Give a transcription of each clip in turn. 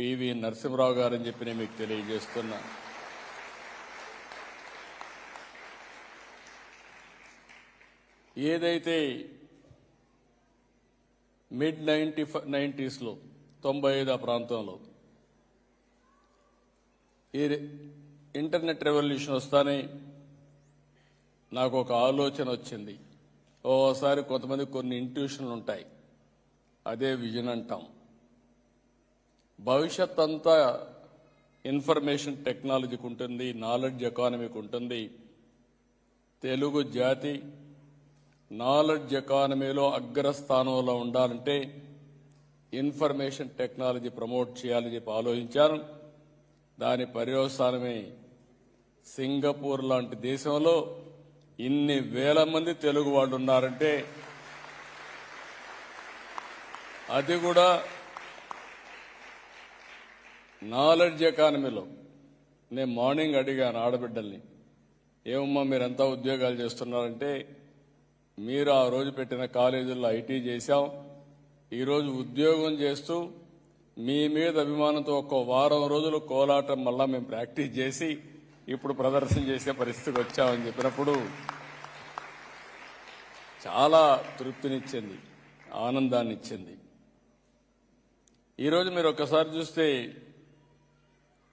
PV Narasimharao గారని చెప్పి నేను మీకు తెలియజేస్తున్నా. ఏదైతే మిడ్ నైంటీ నైంటీస్లో తొంభై ఐదు ఆ ప్రాంతంలో ఈ ఇంటర్నెట్ రెవల్యూషన్ వస్తానే నాకు ఒక ఆలోచన వచ్చింది. ఓసారి కొంతమంది కొన్ని ఇంట్యూషన్లు ఉంటాయి అదే విజన్ అంటాం. భవిష్యత్ అంతా ఇన్ఫర్మేషన్ టెక్నాలజీకి ఉంటుంది నాలెడ్జ్ ఎకానమీకి ఉంటుంది తెలుగు జాతి నాలెడ్జ్ ఎకానమీలో అగ్రస్థానంలో ఉండాలంటే ఇన్ఫర్మేషన్ టెక్నాలజీ ప్రమోట్ చేయాలని చెప్పి ఆలోచించాను. దాని పర్యవసానమే సింగపూర్ లాంటి దేశంలో ఇన్ని వేల మంది తెలుగు వాళ్ళు ఉన్నారంటే అది కూడా నాలెడ్జ్ ఎకానమీలో నేను మార్నింగ్ అడిగాను ఆడబిడ్డల్ని ఏమమ్మా మీరంతా ఉద్యోగాలు చేస్తున్నారంటే మీరు ఆ రోజు పెట్టిన కాలేజీల్లో ఐటీ చేశాం ఈరోజు ఉద్యోగం చేస్తూ మీ మీద అభిమానంతో ఒక్కో వారం రోజులు కోలాటం మళ్ళా మేము ప్రాక్టీస్ చేసి ఇప్పుడు ప్రదర్శన చేసే పరిస్థితికి వచ్చామని చెప్పినప్పుడు చాలా తృప్తినిచ్చింది ఆనందాన్ని ఇచ్చింది ఈరోజు మీరు ఒక్కసారి చూస్తే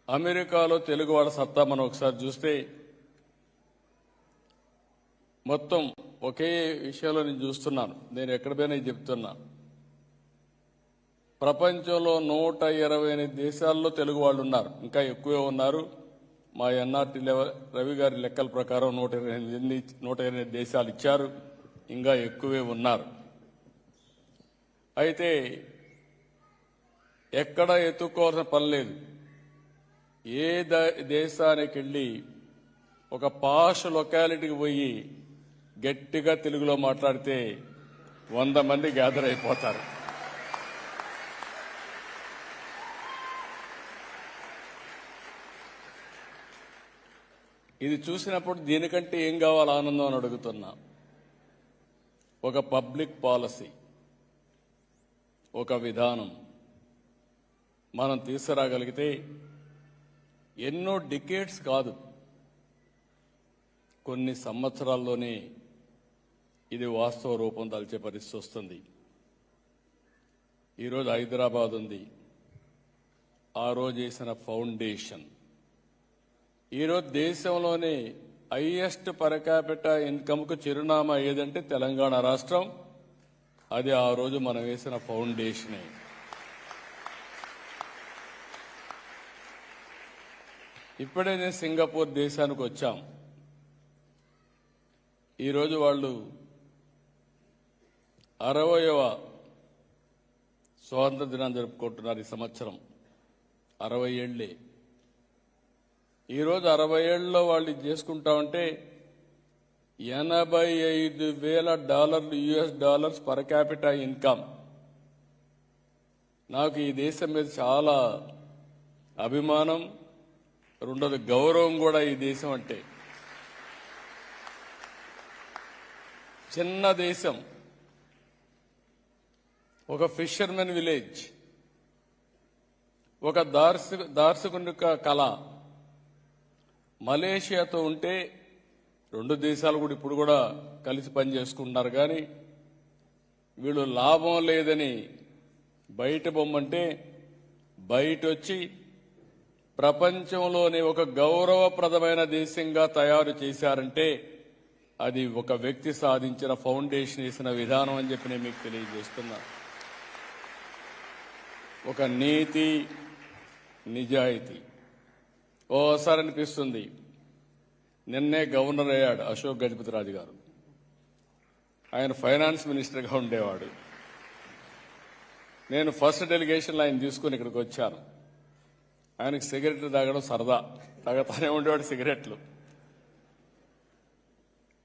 అమెరికాలో తెలుగు వాళ్ళ సత్తా మనం ఒకసారి చూస్తే మొత్తం ఒకే విషయంలో నేను చూస్తున్నాను. నేను ఎక్కడిపోయినా చెప్తున్నా. ప్రపంచంలో నూట ఇరవై ఎనిమిది దేశాల్లో తెలుగు వాళ్ళు ఉన్నారు. ఇంకా ఎక్కువే ఉన్నారు. మా ఎన్ఆర్టీ లెవెల్ రవి గారి లెక్కల ప్రకారం నూట ఇరవై ఎనిమిది నూట ఇరవై దేశాలు ఇచ్చారు. ఇంకా ఎక్కువే ఉన్నారు. అయితే ఎక్కడ ఎత్తుక్కోవాల్సిన పని లేదు. ఏ ద- దేశానికి వెళ్ళి ఒక పాష్ లొకాలిటీకి పోయి గట్టిగా తెలుగులో మాట్లాడితే వంద మంది గ్యాదర్ అయిపోతారు. ఇది చూసినప్పుడు దీనికంటే ఏం కావాలి ఆనందం అని అడుగుతున్నా. ఒక పబ్లిక్ పాలసీ ఒక విధానం మనం తీసుకురాగలిగితే ఎన్నో డికేట్స్ కాదు. కొన్ని సంవత్సరాల్లోనే ఇది వాస్తవ రూపం దాల్చే పరిస్థితి వస్తుంది. ఈరోజు హైదరాబాద్ ఉంది. ఆ రోజు వేసిన ఫౌండేషన్. ఈరోజు దేశంలోనే హైయెస్ట్ పరకాపిట ఇన్కమ్కు చిరునామా ఏదంటే తెలంగాణ రాష్ట్రం. అది ఆ రోజు మనం వేసిన ఫౌండేషనే. ఇప్పుడే నేను సింగపూర్ దేశానికి వచ్చాం. ఈరోజు వాళ్ళు అరవయవ స్వాతంత్ర దినాన్ని జరుపుకుంటున్నారు ఈ సంవత్సరం. అరవై ఏళ్ళే. ఈరోజు అరవై ఏళ్ళలో వాళ్ళు ఇది చేసుకుంటా ఎనభై ఐదు వేల డాలర్లు US dollars per capita income. నాకు ఈ దేశం మీద చాలా అభిమానం రెండోది గౌరవం కూడా ఈ దేశం అంటే. చిన్న దేశం. ఒక ఫిషర్మెన్ విలేజ్. ఒక దార్శ దార్శకుని యొక్క కళ. మలేషియాతో ఉంటే రెండు దేశాలు కూడా ఇప్పుడు కూడా కలిసి పనిచేసుకుంటున్నారు కానీ వీళ్ళు లాభం లేదని బయట బొమ్మంటే బయట వచ్చి ప్రపంచంలోని ఒక గౌరవప్రదమైన దేశంగా తయారు చేశారంటే అది ఒక వ్యక్తి సాధించిన ఫౌండేషన్ వేసిన విధానం అని చెప్పి నేను మీకు తెలియజేస్తున్నా. ఒక నీతి నిజాయితీ. ఓసారి అనిపిస్తుంది నిన్నే గవర్నర్ అయ్యాడు అశోక్ గజపతి రాజు గారు. ఆయన ఫైనాన్స్ మినిస్టర్గా ఉండేవాడు. నేను ఫస్ట్ డెలిగేషన్లో ఆయన తీసుకుని ఇక్కడికి వచ్చాను. ఆయనకు సిగరెట్లు తాగడం సరదా. తాగతానే ఉండేవాడు సిగరెట్లు.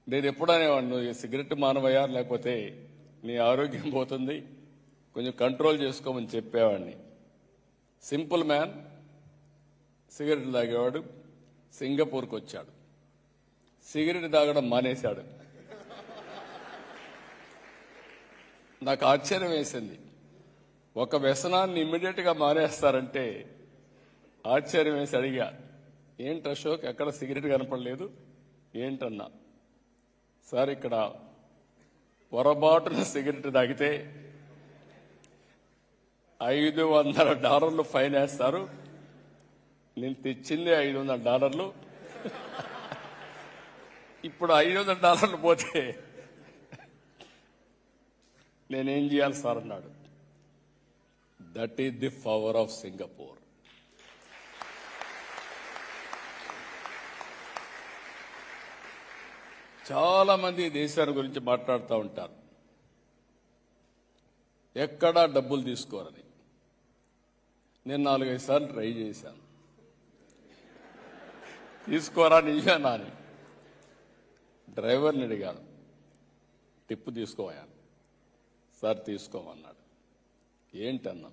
నేను ఎప్పుడు అనేవాడు నువ్వు ఈ సిగరెట్ మానవయ్యా? లేకపోతే నీ ఆరోగ్యం పోతుంది. కొంచెం కంట్రోల్ చేసుకోమని చెప్పేవాడిని. సింపుల్ మ్యాన్ సిగరెట్ తాగేవాడు. సింగపూర్కి వచ్చాడు. సిగరెట్ తాగడం మానేశాడు. నాకు ఆశ్చర్యం వేసింది. ఒక వ్యసనాన్ని ఇమ్మీడియట్గా మానేస్తారంటే ఆశ్చర్యం వేసి అడిగా ఏంటి అశోక్ ఎక్కడ సిగరెట్ కనపడలేదు? ఏంటన్నా సార్ ఇక్కడ పొరపాటున సిగరెట్ తాగితే ఐదు వందల డాలర్లు ఫైన్ వేస్తారు. నేను తెచ్చింది ఐదు వందల డాలర్లు. ఇప్పుడు ఐదు వందల డాలర్లు పోతే నేనేం చేయాలి సార్? అన్నాడు. That is the power of Singapore చాలా మంది దేశాన్ని గురించి మాట్లాడుతూ ఉంటారు. ఎక్కడా డబ్బులు తీసుకోరని. నేను నాలుగైదు సార్లు ట్రై చేశాను. తీసుకోరా నిజమేనా అని డ్రైవర్ని అడిగాను. టిప్పు తీసుకోవాను సార్ తీసుకోమన్నాడు. ఏంటన్నా?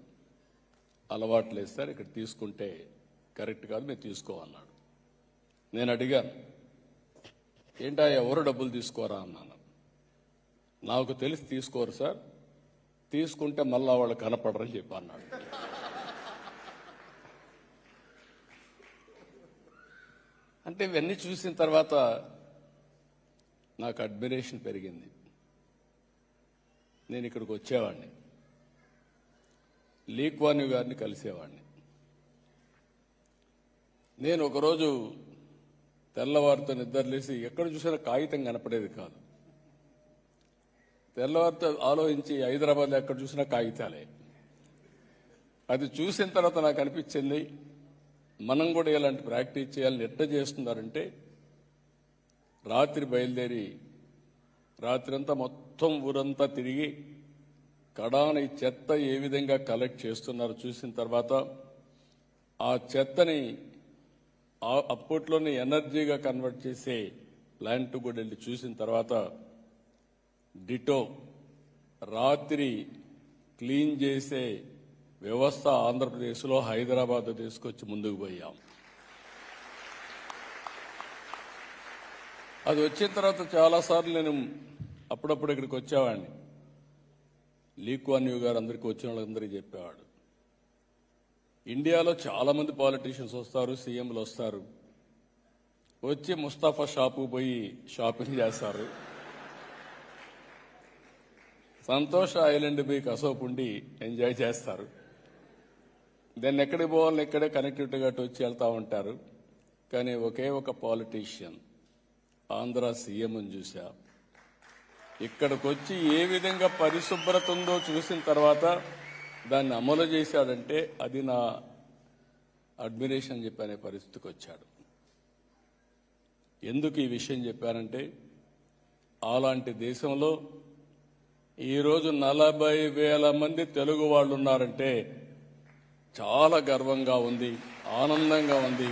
అలవాట్లేదు సార్ ఇక్కడ తీసుకుంటే కరెక్ట్ కాదు మీరు తీసుకోమన్నాడు నేను అడిగాను. ఏంటా ఎవరు డబ్బులు తీసుకోరా అన్నాను. నాకు తెలిసి తీసుకోరు సార్. తీసుకుంటే మళ్ళా వాళ్ళు కనపడరని చెప్పి అన్నాడు. అంటే ఇవన్నీ చూసిన తర్వాత నాకు అడ్మిరేషన్ పెరిగింది. నేను ఇక్కడికి వచ్చేవాడిని. లీక్వాని గారిని కలిసేవాడిని. నేను ఒకరోజు తెల్లవారితో నిద్రలేసి ఎక్కడ చూసినా కాగితం కనపడేది కాదు. తెల్లవారితో ఆలోచించి హైదరాబాద్లో ఎక్కడ చూసినా కాగితాలే. అది చూసిన తర్వాత నాకు అనిపించింది మనం కూడా ఇలాంటి ప్రాక్టీస్ చేయాలని ఎట్ట చేస్తున్నారంటే రాత్రి బయలుదేరి రాత్రంతా మొత్తం ఊరంతా తిరిగి కడాని ఈ చెత్త ఏ విధంగా కలెక్ట్ చేస్తున్నారో చూసిన తర్వాత ఆ చెత్తని అప్పట్లోనే ఎనర్జీగా కన్వర్ట్ చేసే ప్లాంట్ కూడా వెళ్ళి చూసిన తర్వాత డిటో రాత్రి క్లీన్ చేసే వ్యవస్థ ఆంధ్రప్రదేశ్లో హైదరాబాద్ తీసుకొచ్చి ముందుకు పోయాం. అది వచ్చిన తర్వాత చాలాసార్లు నేను అప్పుడప్పుడు ఇక్కడికి వచ్చేవాడిని. లీక్వాన్యూ గారు అందరికీ వచ్చిన వాళ్ళందరికీ చెప్పేవాడు. ఇండియాలో చాలా మంది పాలిటీషియన్స్ వస్తారు సీఎంలు వస్తారు. వచ్చి ముస్తాఫా షాపు పోయి షాపింగ్ చేస్తారు. సంతోష ఐలాండ్ పోయి కసోపు ఉండి ఎంజాయ్ చేస్తారు. దాన్ని ఎక్కడికి పోవాలని ఇక్కడే కనెక్టివిటీ అటు వచ్చి వెళ్తూ ఉంటారు. కానీ ఒకే ఒక పాలిటీషియన్ ఆంధ్ర సీఎం అని చూసా. ఇక్కడికి వచ్చి ఏ విధంగా పరిశుభ్రత ఉందో చూసిన తర్వాత దాన్ని అమలు చేశాడంటే అది నా అడ్మిరేషన్ చెప్పనే పరిస్థితికి వచ్చాడు. ఎందుకు ఈ విషయం చెప్పానంటే అలాంటి దేశంలో ఈరోజు నలభై వేల మంది తెలుగు వాళ్ళు ఉన్నారంటే చాలా గర్వంగా ఉంది ఆనందంగా ఉంది.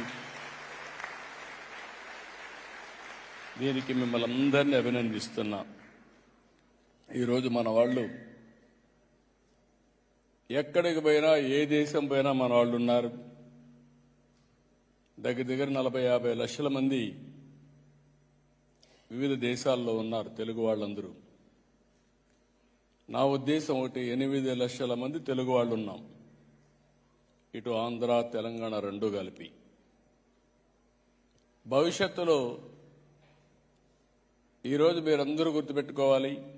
దీనికి మిమ్మల్ని అందరినీ అభినందిస్తున్నా. ఈరోజు మన వాళ్ళు ఎక్కడికి పోయినా ఏ దేశం పోయినా మన వాళ్ళు ఉన్నారు. దగ్గర దగ్గర నలభై యాభై లక్షల మంది వివిధ దేశాల్లో ఉన్నారు తెలుగు వాళ్ళందరూ. నా ఉద్దేశం ఒకటి ఎనిమిది లక్షల మంది తెలుగు వాళ్ళు ఉన్నాం. ఇటు ఆంధ్ర తెలంగాణ రెండు కలిపి. భవిష్యత్తులో ఈరోజు మీరందరూ గుర్తుపెట్టుకోవాలి